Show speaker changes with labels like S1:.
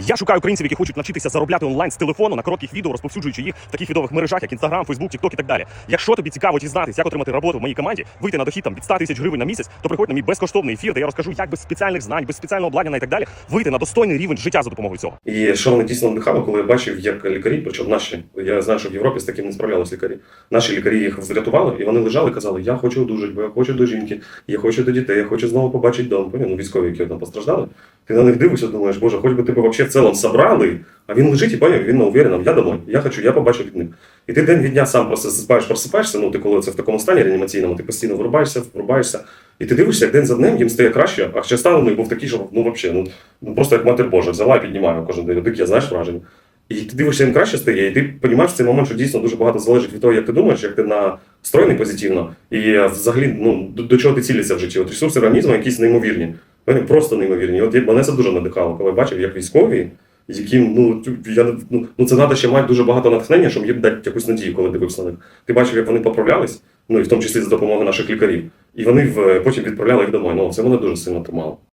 S1: Я шукаю українців, які хочуть навчитися заробляти онлайн з телефону на коротких відео, розповсюджуючи їх в таких відових мережах, як Instagram, Facebook, TikTok і так далі. Якщо тобі цікаво дізнатися, як отримати роботу в моїй команді, вийти на дохід там від 100 тисяч гривень на місяць, то приходь на мій безкоштовний ефір, де я розкажу, як без спеціальних знань, без спеціального обладнання і так далі, вийти на достойний рівень життя за допомогою цього.
S2: І що мене дійсно надихало, коли я бачив, як лікарі, причому наші, я знаю, що в Європі з таким не справлялись лікарі. Наші лікарі їх врятували, і вони лежали і казали, я хочу одужати, бо я хочу до жінки, я хочу до дітей, я хочу знову побачити дом. Ну, військові, які там постраждали. Ти на них дивишся, думаєш, боже, хоч би тебе вообще в цілому собрали, а він лежить і поняв, він на уверенном, я домой, я хочу, я побачу від них. І ти день від дня сам просто засипаєш, просипаєшся, ну ти коли це в такому стані реанімаційному, ти постійно врубаєшся, врубаєшся, і ти дивишся, як день за днем їм стає краще, а ще стан у них був такий, що ну взагалі, ну, ну просто як матір Божа, взяла і піднімаю кожен день. Таке, знаєш, враження. І ти дивишся, їм краще стає, і ти розумієш в цей момент, що дійсно дуже багато залежить від того, як ти думаєш, як ти настроєний позитивно, і взагалі ну, до, до чого ти цілишся в житті. От ресурси організму якісь неймовірні. Вони просто неймовірні. От мене це дуже надихало, коли бачив, як військові, яким ну, я, ну, ну це треба ще мати дуже багато натхнення, щоб їм дати якусь надію, коли дивився на них. Ти бачив, як вони поправлялись, ну і в тому числі за допомогою наших лікарів. І вони в, потім відправляли їх домой. Ну, це мене дуже сильно тримало.